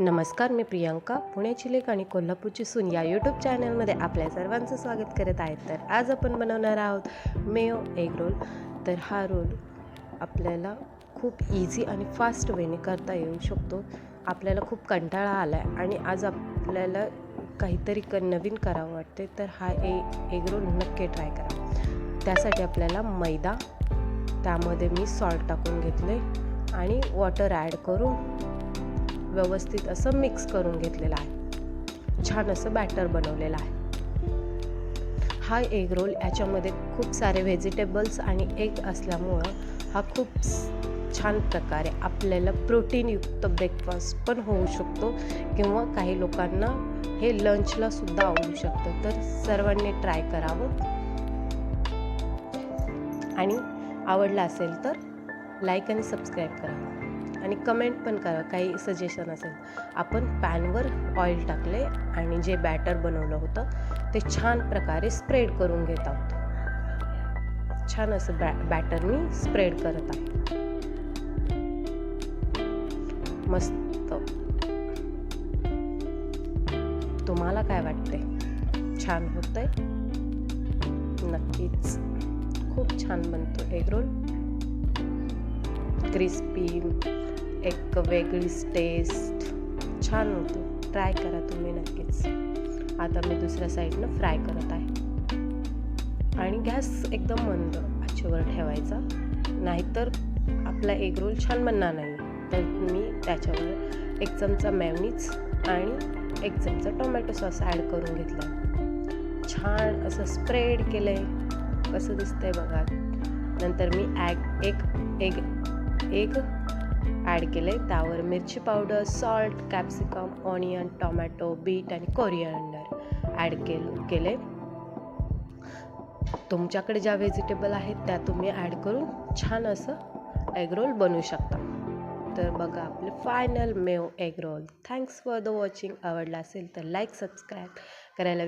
नमस्कार मी प्रियांका. पुण्याची लेख आणि कोल्हापूरची सून या यूट्यूब चॅनलमध्ये आपल्या सर्वांचं स्वागत करत आहेत तर आज आपण बनवणार आहोत मेयो एग रोल. तर हा रोल आपल्याला खूप इझी आणि फास्ट वेने करता येऊ शकतो. आपल्याला खूप कंटाळा आला आहे आणि आज आपल्याला काहीतरी क नवीन करावं वाटते तर हा ए एग रोल नक्की ट्राय करा. त्यासाठी आपल्याला मैदा त्यामध्ये मी सॉल्ट टाकून घेतले आणि वॉटर ॲड करून व्यवस्थित असं मिक्स करून घेतलेलं आहे. छान असं बॅटर बनवलेलं आहे. हा एग रोल याच्यामध्ये खूप सारे व्हेजिटेबल्स आणि एग असल्यामुळं हा खूप छान प्रकारे आपल्याला प्रोटीनयुक्त ब्रेकफास्ट पण होऊ शकतो किंवा काही लोकांना हे लंचला सुद्धा आवडू शकतं. तर सर्वांनी ट्राय करावं. आणि आवडलं असेल तर लाईक आणि सबस्क्राईब करावं आणि कमेंट पण करा काही सजेशन असेल. आपण पॅनवर ऑइल टाकले आणि जे बॅटर बनवलं होतं ते छान प्रकारे स्प्रेड करून घेत आहोत. छान असं बॅ बॅटर मी स्प्रेड करत आहे मस्त. तुम्हाला काय वाटते छान होतंय? नक्कीच. खूप छान बनतो एग रोल. क्रिस्पी एक वेगळीच टेस्ट छान होतो. ट्राय करा तुम्ही नक्कीच. आता मी दुसऱ्या साईडनं फ्राय करत आहे. आणि गॅस एकदम मंद आचेवर ठेवायचा. नाहीतर आपला एग रोल छान बनणार नाही. तर मी त्याच्यावर एक चमचा मॅवनीज आणि एक चमचा टोमॅटो सॉस ॲड करून घेतला. छान असं स्प्रेड केलं आहे कसं दिसतंय बघा. नंतर मी ॲग एक एग एग ॲड केलं आहे त्यावर मिरची powder salt capsicum onion tomato beet आणि कोरिअंडर ॲड केल केले तुमच्याकडे ज्या व्हेजिटेबल आहेत त्या तुम्ही ॲड करून छान असं एगरोल बनवू शकता. तर बघा आपले final Meo egg roll thanks for the watching आवडला असेल तर लाईक सबस्क्राईब करायला